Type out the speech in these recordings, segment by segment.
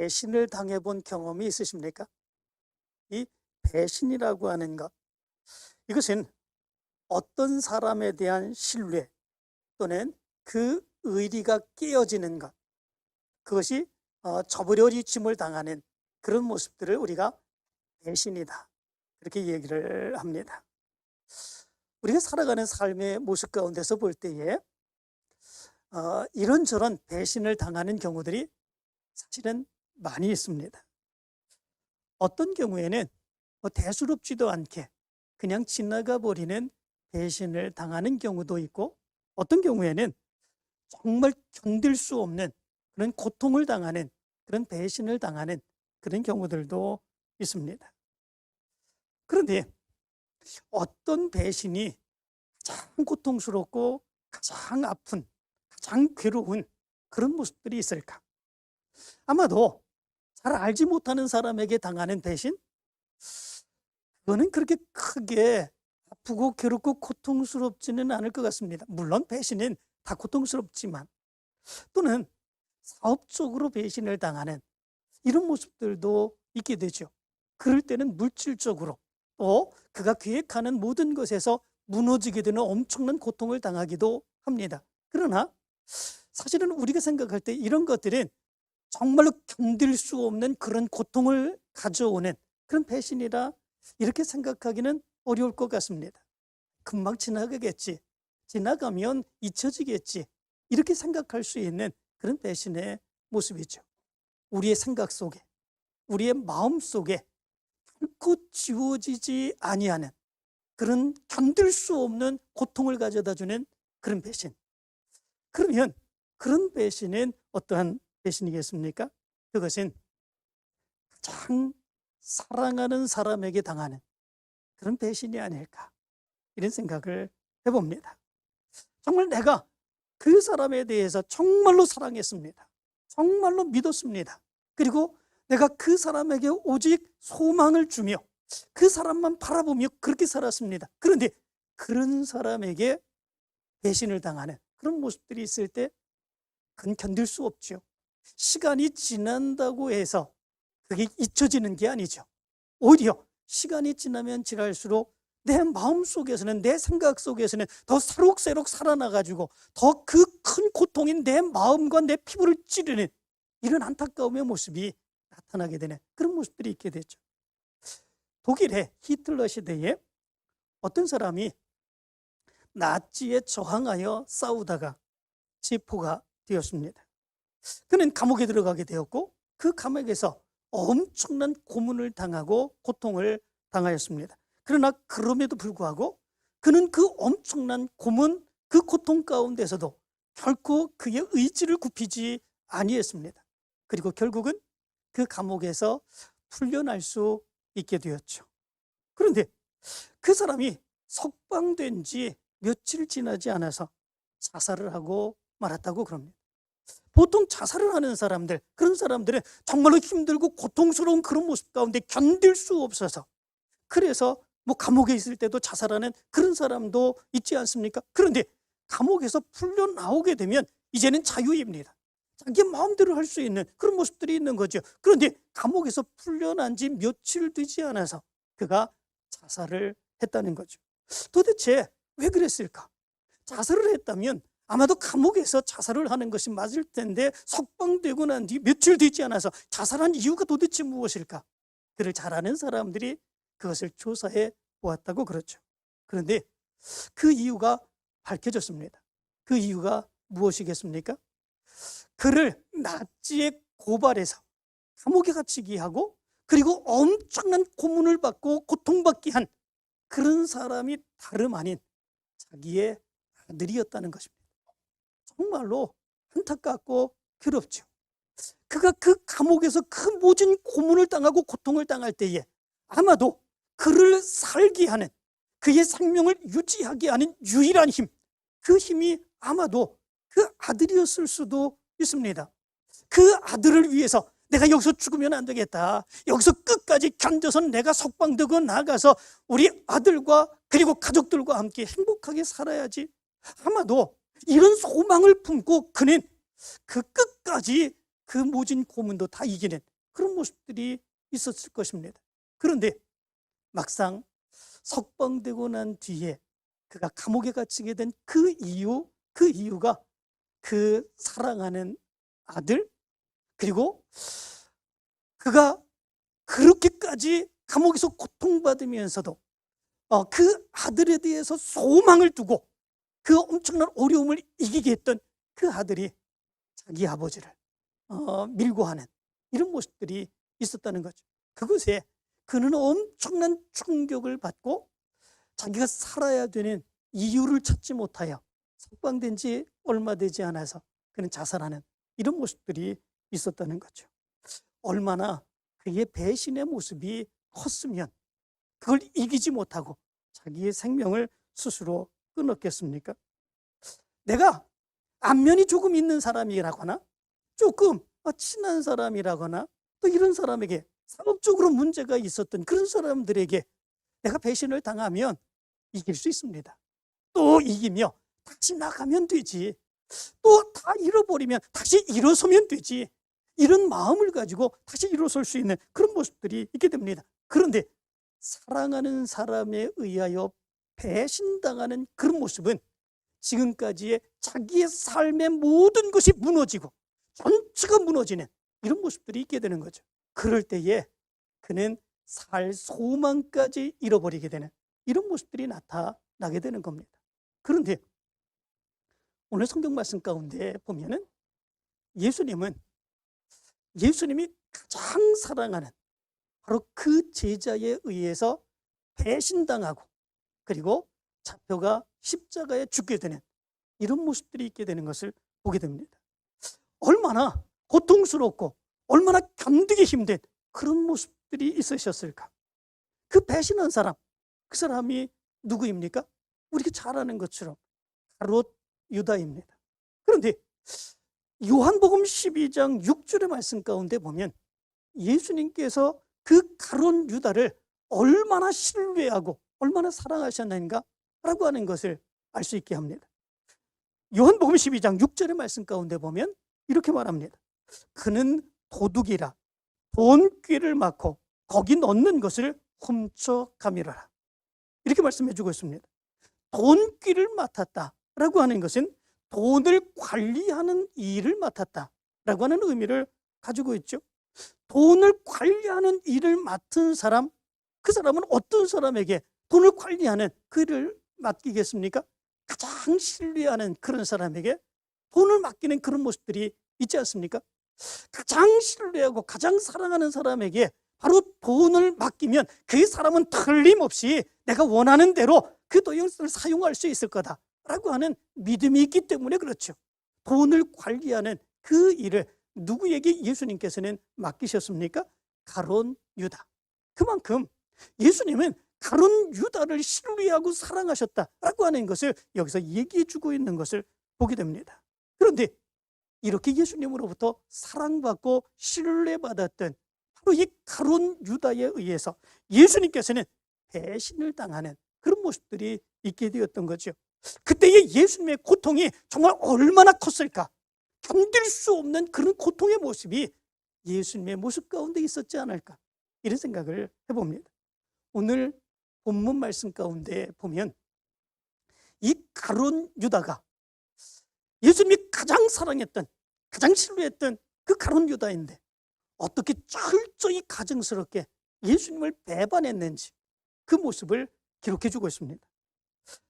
배신을 당해본 경험이 있으십니까? 이 배신이라고 하는 것, 이것은 어떤 사람에 대한 신뢰 또는 그 의리가 깨어지는 것, 그것이 어, 저버려짐을 당하는 그런 모습들을 우리가 배신이다. 그렇게 얘기를 합니다. 우리가 살아가는 삶의 모습 가운데서 볼 때에 어, 이런저런 배신을 당하는 경우들이 사실은 많이 있습니다. 어떤 경우에는 뭐 대수롭지도 않게 그냥 지나가 버리는 배신을 당하는 경우도 있고 어떤 경우에는 정말 견딜 수 없는 그런 고통을 당하는 그런 배신을 당하는 그런 경우들도 있습니다. 그런데 어떤 배신이 가장 고통스럽고 가장 아픈 가장 괴로운 그런 모습들이 있을까? 아마도 잘 알지 못하는 사람에게 당하는 배신? 그거는 그렇게 크게 아프고 괴롭고 고통스럽지는 않을 것 같습니다. 물론 배신은 다 고통스럽지만 또는 사업적으로 배신을 당하는 이런 모습들도 있게 되죠. 그럴 때는 물질적으로 또 그가 계획하는 모든 것에서 무너지게 되는 엄청난 고통을 당하기도 합니다. 그러나 사실은 우리가 생각할 때 이런 것들은 정말로 견딜 수 없는 그런 고통을 가져오는 그런 배신이라 이렇게 생각하기는 어려울 것 같습니다. 금방 지나가겠지. 지나가면 잊혀지겠지. 이렇게 생각할 수 있는 그런 배신의 모습이죠. 우리의 생각 속에, 우리의 마음 속에 결코 지워지지 아니하는 그런 견딜 수 없는 고통을 가져다 주는 그런 배신. 그러면 그런 배신은 어떠한 배신이겠습니까? 그것은 가장 사랑하는 사람에게 당하는 그런 배신이 아닐까. 이런 생각을 해봅니다. 정말 내가 그 사람에 대해서 정말로 사랑했습니다. 정말로 믿었습니다. 그리고 내가 그 사람에게 오직 소망을 주며 그 사람만 바라보며 그렇게 살았습니다. 그런데 그런 사람에게 배신을 당하는 그런 모습들이 있을 때 그건 견딜 수 없죠. 시간이 지난다고 해서 그게 잊혀지는 게 아니죠. 오히려 시간이 지나면 지날수록 내 마음 속에서는 내 생각 속에서는 더 새록새록 살아나가지고 더 그 큰 고통인 내 마음과 내 피부를 찌르는 이런 안타까움의 모습이 나타나게 되는 그런 모습들이 있게 되죠. 독일의 히틀러 시대에 어떤 사람이 나치에 저항하여 싸우다가 체포가 되었습니다. 그는 감옥에 들어가게 되었고 그 감옥에서 엄청난 고문을 당하고 고통을 당하였습니다. 그러나 그럼에도 불구하고 그는 그 엄청난 고문, 그 고통 가운데서도 결코 그의 의지를 굽히지 아니했습니다. 그리고 결국은 그 감옥에서 풀려날 수 있게 되었죠. 그런데 그 사람이 석방된 지 며칠 지나지 않아서 자살을 하고 말았다고 그럽니다. 보통 자살을 하는 사람들, 그런 사람들은 정말로 힘들고 고통스러운 그런 모습 가운데 견딜 수 없어서 그래서 뭐 감옥에 있을 때도 자살하는 그런 사람도 있지 않습니까? 그런데 감옥에서 풀려 나오게 되면 이제는 자유입니다. 자기 마음대로 할 수 있는 그런 모습들이 있는 거죠. 그런데 감옥에서 풀려난 지 며칠 되지 않아서 그가 자살을 했다는 거죠. 도대체 왜 그랬을까? 자살을 했다면 아마도 감옥에서 자살을 하는 것이 맞을 텐데 석방되고 난 뒤 며칠 되지 않아서 자살한 이유가 도대체 무엇일까? 그를 잘 아는 사람들이 그것을 조사해 보았다고 그렇죠. 그런데 그 이유가 밝혀졌습니다. 그 이유가 무엇이겠습니까? 그를 나치에 고발해서 감옥에 갇히게 하고 그리고 엄청난 고문을 받고 고통받게 한 그런 사람이 다름 아닌 자기의 아들이었다는 것입니다. 정말로 안타깝고 괴롭죠. 그가 그 감옥에서 그 모진 고문을 당하고 고통을 당할 때에 아마도 그를 살게 하는 그의 생명을 유지하게 하는 유일한 힘, 그 힘이 아마도 그 아들이었을 수도 있습니다. 그 아들을 위해서 내가 여기서 죽으면 안 되겠다. 여기서 끝까지 견뎌서 내가 석방되고 나가서 우리 아들과 그리고 가족들과 함께 행복하게 살아야지. 아마도 이런 소망을 품고 그는 그 끝까지 그 모진 고문도 다 이기는 그런 모습들이 있었을 것입니다. 그런데 막상 석방되고 난 뒤에 그가 감옥에 갇히게 된 그 이유, 그 이유가 그 사랑하는 아들, 그리고 그가 그렇게까지 감옥에서 고통받으면서도 어, 그 아들에 대해서 소망을 두고 그 엄청난 어려움을 이기게 했던 그 아들이 자기 아버지를 어, 밀고 하는 이런 모습들이 있었다는 거죠. 그것에 그는 엄청난 충격을 받고 자기가 살아야 되는 이유를 찾지 못하여 석방된 지 얼마 되지 않아서 그는 자살하는 이런 모습들이 있었다는 거죠. 얼마나 그의 배신의 모습이 컸으면 그걸 이기지 못하고 자기의 생명을 스스로 끊었겠습니까? 내가 안면이 조금 있는 사람이라거나 조금 어, 친한 사람이라거나 또 이런 사람에게 사업적으로 문제가 있었던 그런 사람들에게 내가 배신을 당하면 이길 수 있습니다. 또 이기며 다시 나가면 되지. 또 다 잃어버리면 다시 일어서면 되지. 이런 마음을 가지고 다시 일어설 수 있는 그런 모습들이 있게 됩니다. 그런데 사랑하는 사람에 의하여 배신당하는 그런 모습은 지금까지의 자기의 삶의 모든 것이 무너지고 전체가 무너지는 이런 모습들이 있게 되는 거죠. 그럴 때에 그는 살 소망까지 잃어버리게 되는 이런 모습들이 나타나게 되는 겁니다. 그런데 오늘 성경 말씀 가운데 보면은 예수님은 예수님이 가장 사랑하는 바로 그 제자에 의해서 배신당하고 그리고 잡혀가 십자가에 죽게 되는 이런 모습들이 있게 되는 것을 보게 됩니다. 얼마나 고통스럽고 얼마나 견디기 힘든 그런 모습들이 있으셨을까? 그 배신한 사람, 그 사람이 누구입니까? 우리가 잘 아는 것처럼 가롯 유다입니다. 그런데 요한복음 12장 6절의 말씀 가운데 보면 예수님께서 그 가론 유다를 얼마나 신뢰하고 얼마나 사랑하셨는가 라고 하는 것을 알 수 있게 합니다. 요한복음 12장 6절의 말씀 가운데 보면 이렇게 말합니다. 그는 도둑이라 돈귀를 막고 거기 넣는 것을 훔쳐가미라 이렇게 말씀해 주고 있습니다. 돈귀를 맡았다 라고 하는 것은 돈을 관리하는 일을 맡았다 라고 하는 의미를 가지고 있죠. 돈을 관리하는 일을 맡은 사람, 그 사람은 어떤 사람에게 돈을 관리하는 그 일을 맡기겠습니까? 가장 신뢰하는 그런 사람에게 돈을 맡기는 그런 모습들이 있지 않습니까? 가장 신뢰하고 가장 사랑하는 사람에게 바로 돈을 맡기면 그 사람은 틀림없이 내가 원하는 대로 그 돈을 사용할 수 있을 거다라고 하는 믿음이 있기 때문에 그렇죠. 돈을 관리하는 그 일을 누구에게 예수님께서는 맡기셨습니까? 가론 유다. 그만큼 예수님은 가론 유다를 신뢰하고 사랑하셨다라고 하는 것을 여기서 얘기해 주고 있는 것을 보게 됩니다. 그런데 이렇게 예수님으로부터 사랑받고 신뢰받았던 바로 이 가론 유다에 의해서 예수님께서는 배신을 당하는 그런 모습들이 있게 되었던 거죠. 그때의 예수님의 고통이 정말 얼마나 컸을까? 견딜 수 없는 그런 고통의 모습이 예수님의 모습 가운데 있었지 않을까? 이런 생각을 해봅니다. 오늘 본문 말씀 가운데 보면 이 가론 유다가 예수님이 가장 사랑했던 가장 신뢰했던 그 가론 유다인데 어떻게 철저히 가증스럽게 예수님을 배반했는지 그 모습을 기록해 주고 있습니다.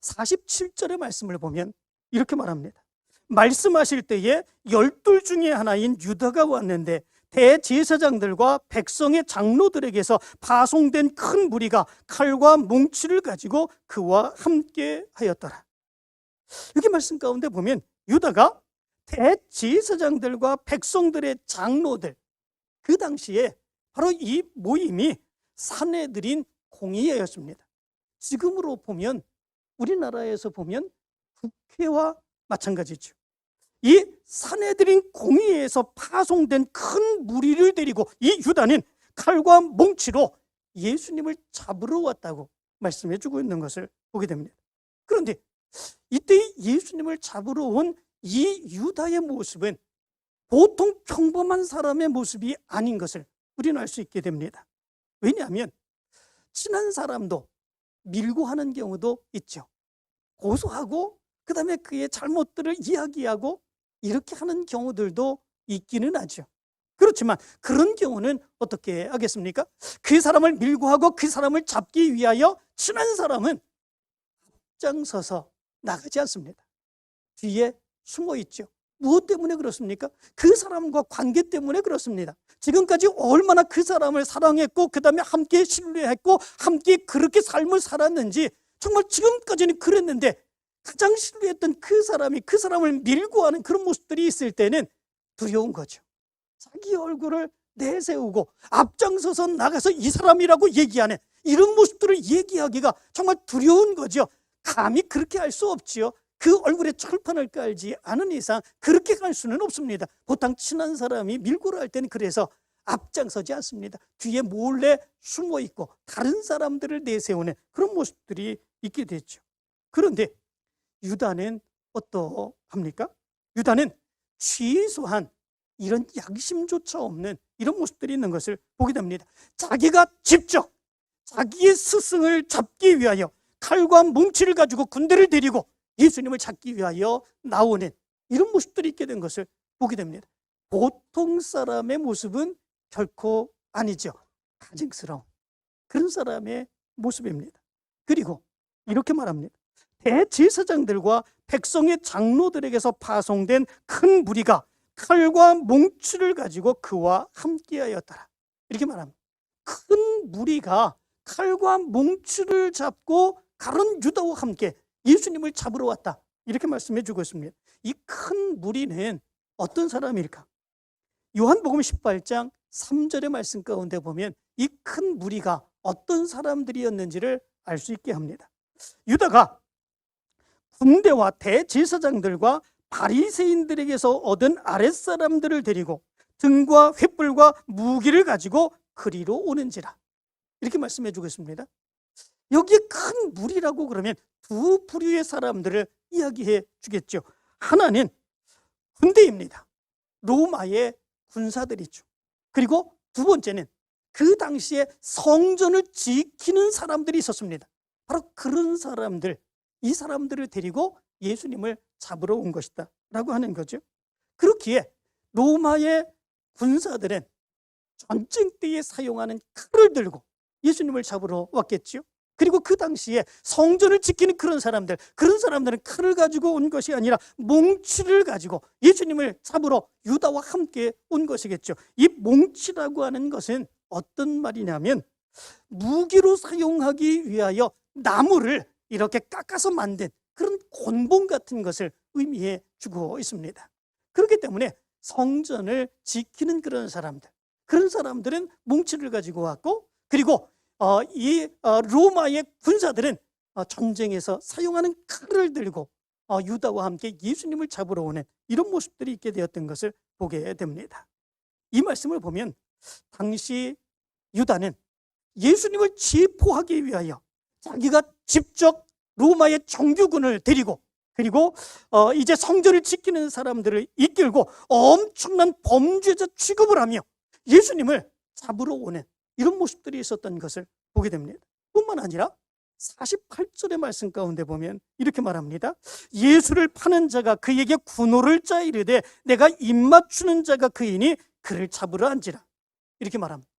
47절의 말씀을 보면 이렇게 말합니다. 말씀하실 때에 열둘 중에 하나인 유다가 왔는데 대제사장들과 백성의 장로들에게서 파송된 큰 무리가 칼과 뭉치를 가지고 그와 함께 하였더라. 여기 말씀 가운데 보면 유다가 대제사장들과 백성들의 장로들 그 당시에 바로 이 모임이 사내들인 공의회였습니다. 지금으로 보면 우리나라에서 보면 국회와 마찬가지죠. 이 사내들인 공의회에서 파송된 큰 무리를 데리고 이 유다는 칼과 몽치로 예수님을 잡으러 왔다고 말씀해 주고 있는 것을 보게 됩니다. 그런데 이때 예수님을 잡으러 온 이 유다의 모습은 보통 평범한 사람의 모습이 아닌 것을 우리는 알 수 있게 됩니다. 왜냐하면 친한 사람도 밀고 하는 경우도 있죠. 고소하고 그 다음에 그의 잘못들을 이야기하고 이렇게 하는 경우들도 있기는 하죠. 그렇지만 그런 경우는 어떻게 하겠습니까? 그 사람을 밀고 하고 그 사람을 잡기 위하여 친한 사람은 앞장서서 나가지 않습니다. 뒤에 숨어 있죠. 무엇 때문에 그렇습니까? 그 사람과 관계 때문에 그렇습니다. 지금까지 얼마나 그 사람을 사랑했고, 그 다음에 함께 신뢰했고, 함께 그렇게 삶을 살았는지, 정말 지금까지는 그랬는데, 가장 신뢰했던 그 사람이 그 사람을 밀고 하는 그런 모습들이 있을 때는 두려운 거죠. 자기 얼굴을 내세우고 앞장서서 나가서 이 사람이라고 얘기하는 이런 모습들을 얘기하기가 정말 두려운 거죠. 감히 그렇게 할 수 없지요. 그 얼굴에 철판을 깔지 않은 이상 그렇게 갈 수는 없습니다. 보통 친한 사람이 밀고를 할 때는 그래서 앞장서지 않습니다. 뒤에 몰래 숨어 있고 다른 사람들을 내세우는 그런 모습들이 있게 됐죠. 그런데 유다는 어떠합니까? 유다는 취소한 이런 양심조차 없는 이런 모습들이 있는 것을 보게 됩니다. 자기가 직접 자기의 스승을 잡기 위하여 칼과 뭉치를 가지고 군대를 데리고 예수님을 찾기 위하여 나오는 이런 모습들이 있게 된 것을 보게 됩니다. 보통 사람의 모습은 결코 아니죠. 가증스러운 그런 사람의 모습입니다. 그리고 이렇게 말합니다. 대제사장들과 백성의 장로들에게서 파송된 큰 무리가 칼과 몽추를 가지고 그와 함께하였더라. 이렇게 말합니다. 큰 무리가 칼과 몽추를 잡고 가론 유다와 함께 예수님을 잡으러 왔다. 이렇게 말씀해 주고 있습니다. 이 큰 무리는 어떤 사람일까? 요한복음 18장 3절의 말씀 가운데 보면 이 큰 무리가 어떤 사람들이었는지를 알 수 있게 합니다. 유다가 군대와 대제사장들과 바리새인들에게서 얻은 아랫사람들을 데리고 등과 횃불과 무기를 가지고 그리로 오는지라 이렇게 말씀해 주고 있습니다. 여기에 큰 무리라고 그러면 두 부류의 사람들을 이야기해 주겠죠. 하나는 군대입니다. 로마의 군사들이죠. 그리고 두 번째는 그 당시에 성전을 지키는 사람들이 있었습니다. 바로 그런 사람들, 이 사람들을 데리고 예수님을 잡으러 온 것이다. 라고 하는 거죠. 그렇기에 로마의 군사들은 전쟁 때에 사용하는 칼을 들고 예수님을 잡으러 왔겠죠. 그리고 그 당시에 성전을 지키는 그런 사람들, 그런 사람들은 칼을 가지고 온 것이 아니라 몽치를 가지고 예수님을 잡으러 유다와 함께 온 것이겠죠. 이 몽치라고 하는 것은 어떤 말이냐면 무기로 사용하기 위하여 나무를 이렇게 깎아서 만든 그런 곤봉 같은 것을 의미해 주고 있습니다. 그렇기 때문에 성전을 지키는 그런 사람들, 그런 사람들은 몽치를 가지고 왔고, 그리고 어, 이 어, 로마의 군사들은 어, 전쟁에서 사용하는 칼을 들고 어, 유다와 함께 예수님을 잡으러 오는 이런 모습들이 있게 되었던 것을 보게 됩니다. 이 말씀을 보면 당시 유다는 예수님을 체포하기 위하여 자기가 직접 로마의 정규군을 데리고 그리고 어, 이제 성전을 지키는 사람들을 이끌고 엄청난 범죄자 취급을 하며 예수님을 잡으러 오는 이런 모습들이 있었던 것을 보게 됩니다. 뿐만 아니라 48절의 말씀 가운데 보면 이렇게 말합니다. 예수를 파는 자가 그에게 군호를 짜 이르되 내가 입맞추는 자가 그이니 그를 잡으러 앉으라. 이렇게 말합니다.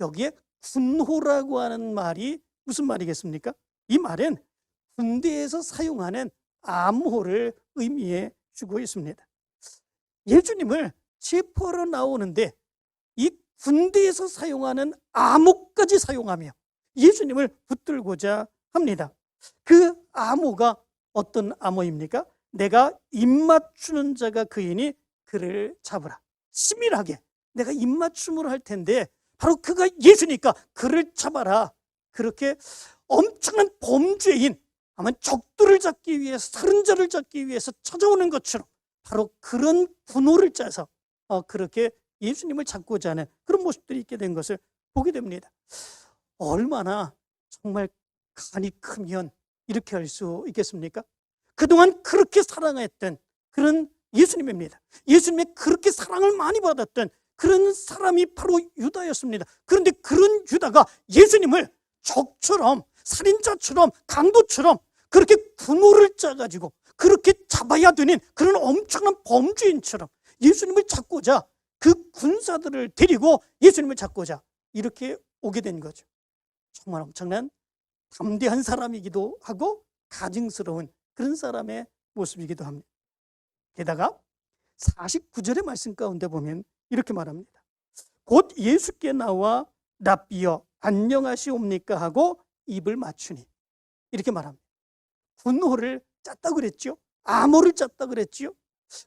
여기에 군호라고 하는 말이 무슨 말이겠습니까? 이 말은 군대에서 사용하는 암호를 의미해 주고 있습니다. 예수님을 체포하러 나오는데 이 군대에서 사용하는 암호까지 사용하며 예수님을 붙들고자 합니다. 그 암호가 어떤 암호입니까? 내가 입맞추는 자가 그이니 그를 잡으라. 치밀하게 내가 입맞춤을 할 텐데 바로 그가 예수니까 그를 잡아라. 그렇게 엄청난 범죄인 아마 적들을 잡기 위해서 다른 자를 잡기 위해서 찾아오는 것처럼 바로 그런 분호를 짜서 어, 그렇게 예수님을 잡고자 하는 그런 모습들이 있게 된 것을 보게 됩니다. 얼마나 정말 간이 크면 이렇게 할 수 있겠습니까? 그동안 그렇게 사랑했던 그런 예수님입니다. 예수님의 그렇게 사랑을 많이 받았던 그런 사람이 바로 유다였습니다. 그런데 그런 유다가 예수님을 적처럼 살인자처럼 강도처럼 그렇게 군호를 짜가지고 그렇게 잡아야 되는 그런 엄청난 범죄인처럼 예수님을 잡고자 그 군사들을 데리고 예수님을 잡고자 이렇게 오게 된 거죠. 정말 엄청난 담대한 사람이기도 하고 가증스러운 그런 사람의 모습이기도 합니다. 게다가 49절의 말씀 가운데 보면 이렇게 말합니다. 곧 예수께 나와 랍비여 안녕하시옵니까 하고 입을 맞추니 이렇게 말합니다. 분호를 짰다 그랬죠. 암호를 짰다 그랬지요.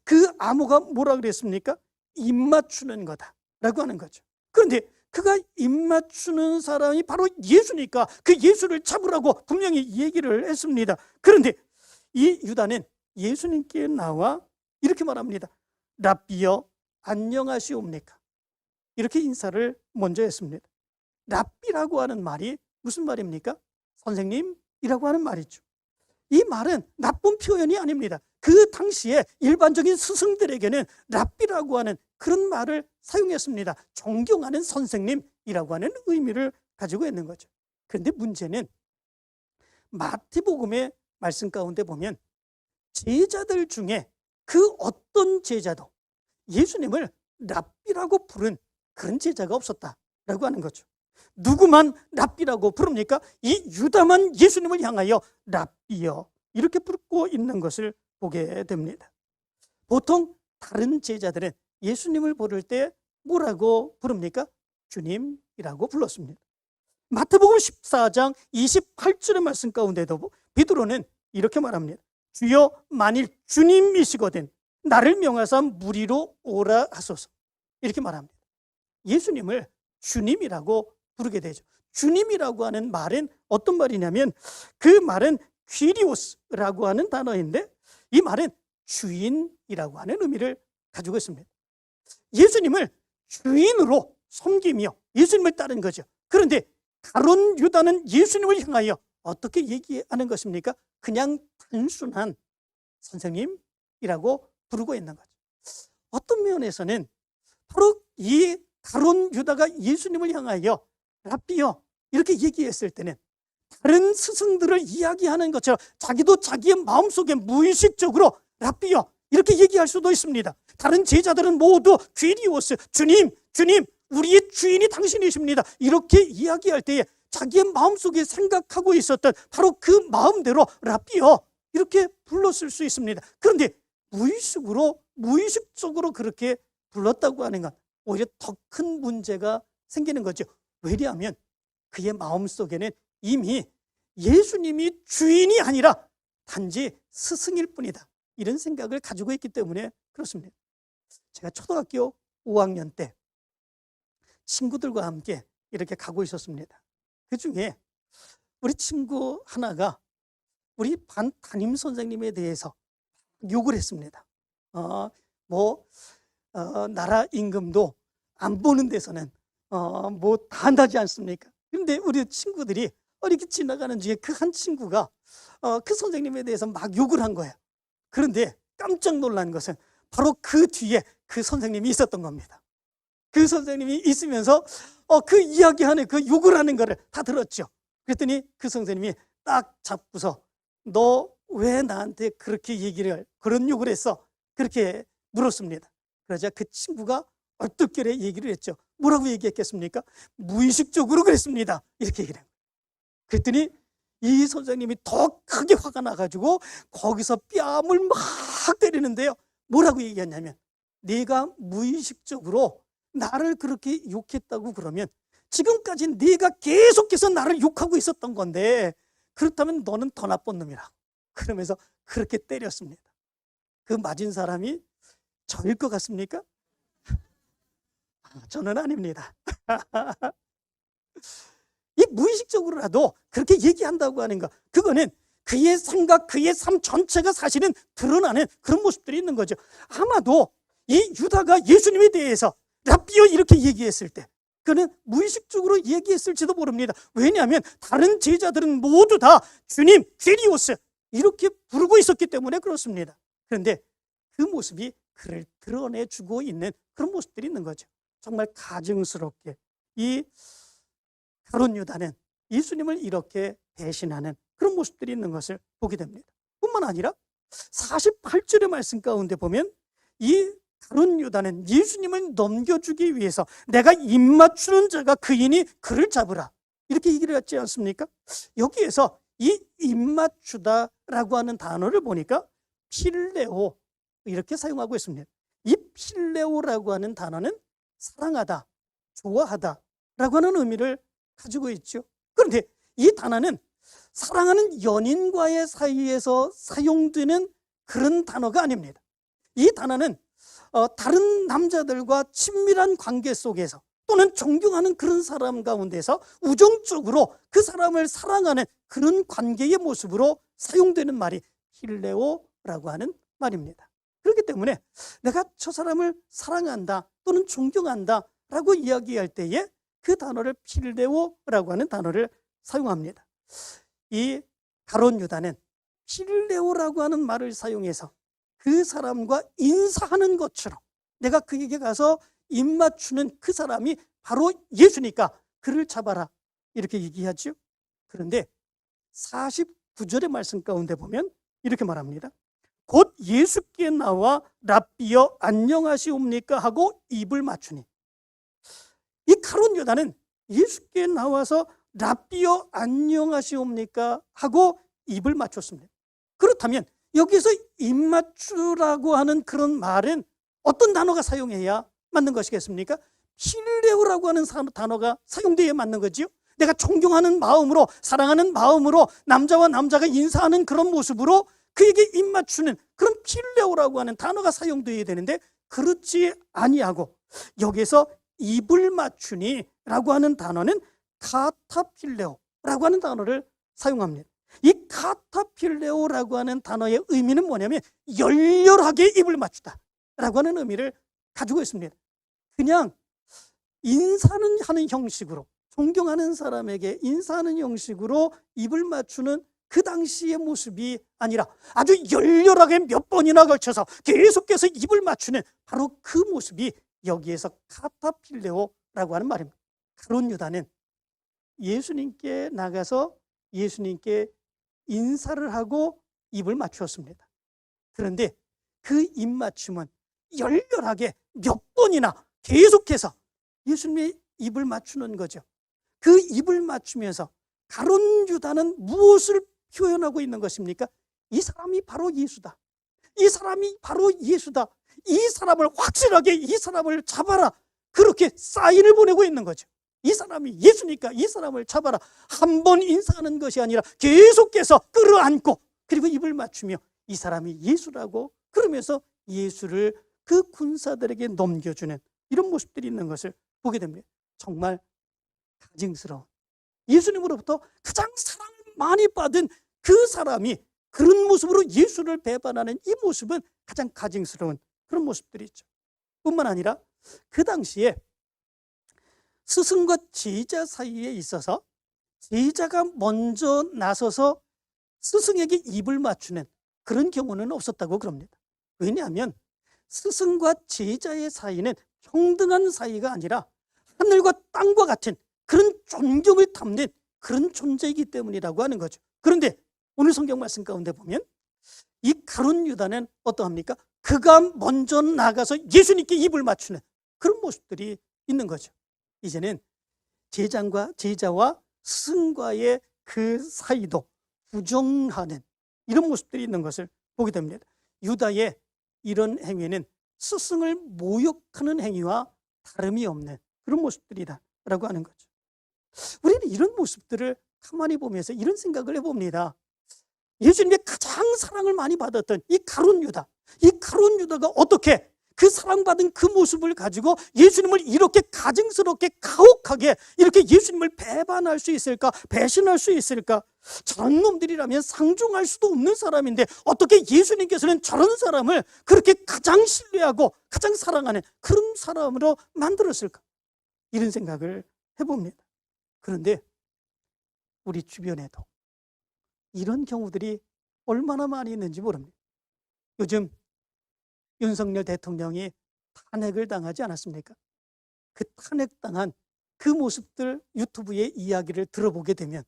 그 암호가 뭐라 그랬습니까? 입 맞추는 거다라고 하는 거죠. 그런데 그가 입 맞추는 사람이 바로 예수니까 그 예수를 잡으라고 분명히 얘기를 했습니다. 그런데 이 유다는 예수님께 나와 이렇게 말합니다. 랍비여 안녕하시옵니까? 이렇게 인사를 먼저 했습니다. 랍비라고 하는 말이 무슨 말입니까? 선생님이라고 하는 말이죠. 이 말은 나쁜 표현이 아닙니다. 그 당시에 일반적인 스승들에게는 랍비라고 하는 그런 말을 사용했습니다. 존경하는 선생님이라고 하는 의미를 가지고 있는 거죠. 그런데 문제는 마태복음의 말씀 가운데 보면 제자들 중에 그 어떤 제자도 예수님을 랍비라고 부른 그런 제자가 없었다라고 하는 거죠. 누구만 랍비라고 부릅니까? 이 유다만 예수님을 향하여 랍비여 이렇게 부르고 있는 것을 보게 됩니다. 보통 다른 제자들은 예수님을 부를 때 뭐라고 부릅니까? 주님이라고 불렀습니다. 마태복음 14장 28절의 말씀 가운데도 베드로는 이렇게 말합니다. 주여 만일 주님이시거든 나를 명하사 무리로 오라 하소서. 이렇게 말합니다. 예수님을 주님이라고 부르게 되죠. 주님이라고 하는 말은 어떤 말이냐면 그 말은 귀리오스라고 하는 단어인데 이 말은 주인이라고 하는 의미를 가지고 있습니다. 예수님을 주인으로 섬기며 예수님을 따른 거죠. 그런데 가론 유다는 예수님을 향하여 어떻게 얘기하는 것입니까? 그냥 단순한 선생님이라고 부르고 있는 거죠. 어떤 면에서는 바로 이 가론 유다가 예수님을 향하여 랍비요 이렇게 얘기했을 때는 다른 스승들을 이야기하는 것처럼 자기도 자기의 마음속에 무의식적으로 랍비요 이렇게 얘기할 수도 있습니다. 다른 제자들은 모두 귀리오스 주님 주님 우리의 주인이 당신이십니다. 이렇게 이야기할 때에 자기의 마음속에 생각하고 있었던 바로 그 마음대로 랍비요 이렇게 불렀을 수 있습니다. 그런데 무의식으로 무의식적으로 그렇게 불렀다고 하는 건 오히려 더 큰 문제가 생기는 거죠. 왜냐하면 그의 마음 속에는 이미 예수님이 주인이 아니라 단지 스승일 뿐이다. 이런 생각을 가지고 있기 때문에 그렇습니다. 제가 초등학교 5학년 때 친구들과 함께 이렇게 가고 있었습니다. 그 중에 우리 친구 하나가 우리 반 담임 선생님에 대해서 욕을 했습니다. 어, 뭐, 어, 나라 임금도 안 보는 데서는 어, 뭐다 한다지 않습니까? 그런데 우리 친구들이 이렇게 지나가는 중에 그 한 친구가 어, 그 선생님에 대해서 막 욕을 한 거예요. 그런데 깜짝 놀란 것은 바로 그 뒤에 그 선생님이 있었던 겁니다. 그 선생님이 있으면서 어, 그 이야기하는 그 욕을 하는 거를 다 들었죠. 그랬더니 그 선생님이 딱 잡고서 너 왜 나한테 그렇게 얘기를 그런 욕을 했어? 그렇게 물었습니다. 그러자 그 친구가 얼떨결에 얘기를 했죠. 뭐라고 얘기했겠습니까? 무의식적으로 그랬습니다. 이렇게 얘기를 해요. 그랬더니 이 선생님이 더 크게 화가 나가지고 거기서 뺨을 막 때리는데요. 뭐라고 얘기했냐면 네가 무의식적으로 나를 그렇게 욕했다고 그러면 지금까지 네가 계속해서 나를 욕하고 있었던 건데 그렇다면 너는 더 나쁜 놈이라고 그러면서 그렇게 때렸습니다. 그 맞은 사람이 저일 것 같습니까? 아, 저는 아닙니다. 이 무의식적으로라도 그렇게 얘기한다고 하는 것, 그거는 그의 생각, 그의 삶 전체가 사실은 드러나는 그런 모습들이 있는 거죠. 아마도 이 유다가 예수님에 대해서 랍비어 이렇게 얘기했을 때, 그는 무의식적으로 얘기했을지도 모릅니다. 왜냐하면 다른 제자들은 모두 다 주님, 귀리오스 이렇게 부르고 있었기 때문에 그렇습니다. 그런데 그 모습이 그를 드러내주고 있는 그런 모습들이 있는 거죠. 정말 가증스럽게 이 가론 유다는 예수님을 이렇게 배신하는 그런 모습들이 있는 것을 보게 됩니다. 뿐만 아니라 48절의 말씀 가운데 보면 이 가론 유다는 예수님을 넘겨주기 위해서 내가 입맞추는 자가 그이니 그를 잡으라 이렇게 얘기를 했지 않습니까? 여기에서 이 입맞추다라고 하는 단어를 보니까 필레오 이렇게 사용하고 있습니다. 이 필레오라고 하는 단어는 사랑하다, 좋아하다 라고 하는 의미를 가지고 있죠. 그런데 이 단어는 사랑하는 연인과의 사이에서 사용되는 그런 단어가 아닙니다. 이 단어는 어, 다른 남자들과 친밀한 관계 속에서 또는 존경하는 그런 사람 가운데서 우정적으로 그 사람을 사랑하는 그런 관계의 모습으로 사용되는 말이 힐레오라고 하는 말입니다. 그렇기 때문에 내가 저 사람을 사랑한다 또는 존경한다 라고 이야기할 때에 그 단어를 필레오라고 하는 단어를 사용합니다. 이 가론 유다는 필레오라고 하는 말을 사용해서 그 사람과 인사하는 것처럼 내가 그에게 가서 입맞추는 그 사람이 바로 예수니까 그를 잡아라 이렇게 얘기하죠. 그런데 49절의 말씀 가운데 보면 이렇게 말합니다. 곧 예수께 나와 랍비여 안녕하시옵니까 하고 입을 맞추니 이 가론 유다는 예수께 나와서 랍비여 안녕하시옵니까 하고 입을 맞췄습니다. 그렇다면 여기서 입 맞추라고 하는 그런 말은 어떤 단어가 사용해야 맞는 것이겠습니까? 필레오라고 하는 사- 단어가 사용되어야 맞는 거지요. 내가 존경하는 마음으로 사랑하는 마음으로 남자와 남자가 인사하는 그런 모습으로 그에게 입 맞추는 그런 필레오라고 하는 단어가 사용되어야 되는데 그렇지 아니하고 여기서 입을 맞추니라고 하는 단어는 카타필레오라고 하는 단어를 사용합니다. 이 카타필레오라고 하는 단어의 의미는 뭐냐면 열렬하게 입을 맞추다라고 하는 의미를 가지고 있습니다. 그냥 인사는 하는 형식으로 존경하는 사람에게 인사하는 형식으로 입을 맞추는 그 당시의 모습이 아니라 아주 열렬하게 몇 번이나 걸쳐서 계속해서 입을 맞추는 바로 그 모습이 여기에서 카타필레오라고 하는 말입니다. 그런 유다는 예수님께 나가서 예수님께 인사를 하고 입을 맞추었습니다. 그런데 그 입맞춤은 열렬하게 몇 번이나 계속해서 예수님의 입을 맞추는 거죠. 그 입을 맞추면서 가론 유다는 무엇을 표현하고 있는 것입니까? 이 사람이 바로 예수다. 이 사람이 바로 예수다. 이 사람을 확실하게 이 사람을 잡아라. 그렇게 사인을 보내고 있는 거죠. 이 사람이 예수니까 이 사람을 잡아라. 한 번 인사하는 것이 아니라 계속해서 끌어안고 그리고 입을 맞추며 이 사람이 예수라고 그러면서 예수를 그 군사들에게 넘겨주는 이런 모습들이 있는 것을 보게 됩니다. 정말 가증스러운 예수님으로부터 가장 사랑을 많이 받은 그 사람이 그런 모습으로 예수를 배반하는 이 모습은 가장 가증스러운 그런 모습들이 있죠. 뿐만 아니라 그 당시에 스승과 제자 사이에 있어서 제자가 먼저 나서서 스승에게 입을 맞추는 그런 경우는 없었다고 그럽니다. 왜냐하면 스승과 제자의 사이는 평등한 사이가 아니라 하늘과 땅과 같은 그런 존경을 담는 그런 존재이기 때문이라고 하는 거죠. 그런데 오늘 성경 말씀 가운데 보면 이 가론 유다는 어떠합니까? 그가 먼저 나가서 예수님께 입을 맞추는 그런 모습들이 있는 거죠. 이제는 제장과 제자와 스승과의 그 사이도 부정하는 이런 모습들이 있는 것을 보게 됩니다. 유다의 이런 행위는 스승을 모욕하는 행위와 다름이 없는 그런 모습들이다라고 하는 거죠. 우리는 이런 모습들을 가만히 보면서 이런 생각을 해봅니다. 예수님의 가장 사랑을 많이 받았던 이 가론 유다, 이 가론 유다가 어떻게 그 사랑받은 그 모습을 가지고 예수님을 이렇게 가증스럽게 가혹하게 이렇게 예수님을 배반할 수 있을까? 배신할 수 있을까? 저런 놈들이라면 상종할 수도 없는 사람인데 어떻게 예수님께서는 저런 사람을 그렇게 가장 신뢰하고 가장 사랑하는 그런 사람으로 만들었을까? 이런 생각을 해봅니다. 그런데 우리 주변에도 이런 경우들이 얼마나 많이 있는지 모릅니다. 요즘 윤석열 대통령이 탄핵을 당하지 않았습니까? 그 탄핵당한 그 모습들 유튜브의 이야기를 들어보게 되면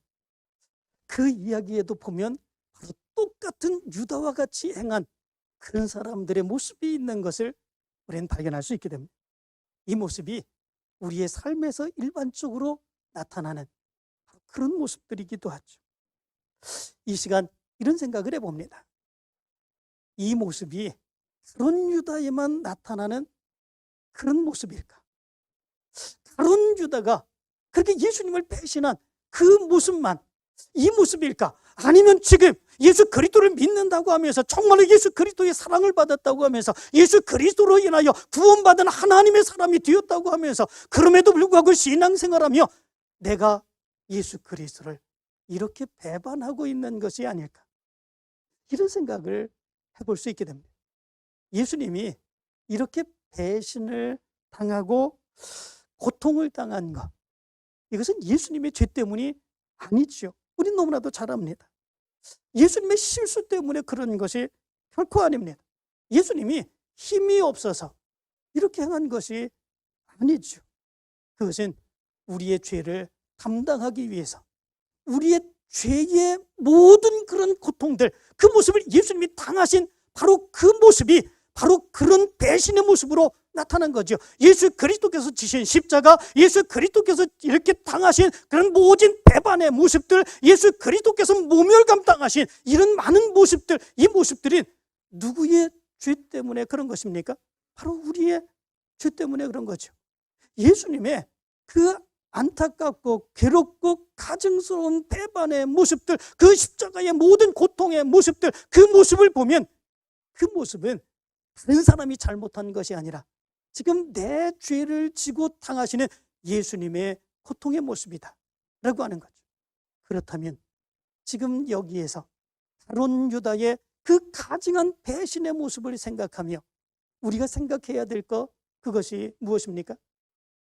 그 이야기에도 보면 바로 똑같은 유다와 같이 행한 그런 사람들의 모습이 있는 것을 우리는 발견할 수 있게 됩니다. 이 모습이 우리의 삶에서 일반적으로 나타나는 그런 모습들이기도 하죠. 이 시간 이런 생각을 해봅니다. 이 모습이 그런 유다에만 나타나는 그런 모습일까? 그런 유다가 그렇게 예수님을 배신한 그 모습만 이 모습일까? 아니면 지금 예수 그리스도를 믿는다고 하면서 정말로 예수 그리스도의 사랑을 받았다고 하면서 예수 그리스도로 인하여 구원받은 하나님의 사람이 되었다고 하면서 그럼에도 불구하고 신앙생활하며 내가 예수 그리스도를 이렇게 배반하고 있는 것이 아닐까? 이런 생각을 해볼 수 있게 됩니다. 예수님이 이렇게 배신을 당하고 고통을 당한 것. 이것은 예수님의 죄 때문이 아니지요. 우린 너무나도 잘 압니다. 예수님의 실수 때문에 그런 것이 결코 아닙니다. 예수님이 힘이 없어서 이렇게 행한 것이 아니죠. 그것은 우리의 죄를 감당하기 위해서 우리의 죄의 모든 그런 고통들, 그 모습을 예수님이 당하신 바로 그 모습이 바로 그런 배신의 모습으로 나타난 거죠. 예수 그리스도께서 지신 십자가, 예수 그리스도께서 이렇게 당하신 그런 모진 배반의 모습들, 예수 그리스도께서 모멸감 당하신 이런 많은 모습들, 이 모습들이 누구의 죄 때문에 그런 것입니까? 바로 우리의 죄 때문에 그런 거죠. 예수님의 그 안타깝고 괴롭고 가증스러운 배반의 모습들, 그 십자가의 모든 고통의 모습들, 그 모습을 보면 그 모습은 다른 사람이 잘못한 것이 아니라 지금 내 죄를 지고 당하시는 예수님의 고통의 모습이다. 라고 하는 거죠. 그렇다면 지금 여기에서 다론 유다의 그 가증한 배신의 모습을 생각하며 우리가 생각해야 될 것 그것이 무엇입니까?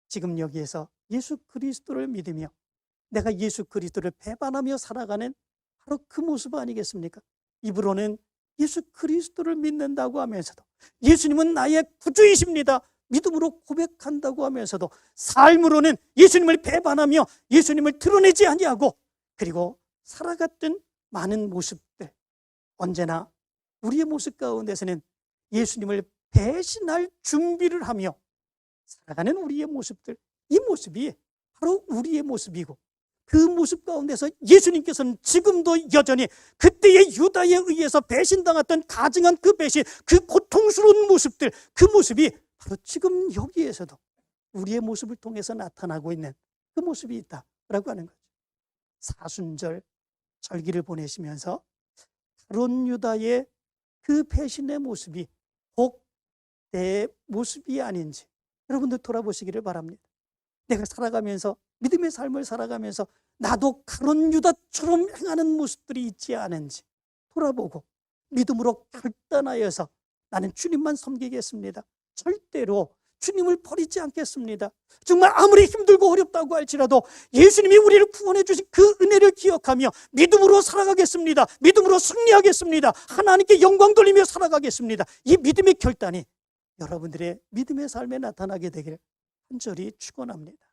지금 여기에서 예수 그리스도를 믿으며 내가 예수 그리스도를 배반하며 살아가는 바로 그 모습 아니겠습니까? 입으로는 예수 그리스도를 믿는다고 하면서도 예수님은 나의 구주이십니다. 믿음으로 고백한다고 하면서도 삶으로는 예수님을 배반하며 예수님을 드러내지 아니하고 그리고 살아갔던 많은 모습들 언제나 우리의 모습 가운데서는 예수님을 배신할 준비를 하며 살아가는 우리의 모습들 이 모습이 바로 우리의 모습이고 그 모습 가운데서 예수님께서는 지금도 여전히 그때의 유다에 의해서 배신당했던 가증한 그 배신, 그 고통스러운 모습들, 그 모습이 바로 지금 여기에서도 우리의 모습을 통해서 나타나고 있는 그 모습이 있다라고 하는 거죠. 사순절 절기를 보내시면서 가론 유다의 그 배신의 모습이 복내 모습이 아닌지 여러분들 돌아보시기를 바랍니다. 내가 살아가면서 믿음의 삶을 살아가면서 나도 가론 유다처럼 행하는 모습들이 있지 않은지 돌아보고 믿음으로 결단하여서 나는 주님만 섬기겠습니다. 절대로 주님을 버리지 않겠습니다. 정말 아무리 힘들고 어렵다고 할지라도 예수님이 우리를 구원해 주신 그 은혜를 기억하며 믿음으로 살아가겠습니다. 믿음으로 승리하겠습니다. 하나님께 영광 돌리며 살아가겠습니다. 이 믿음의 결단이 여러분들의 믿음의 삶에 나타나게 되길 간절히 축원합니다.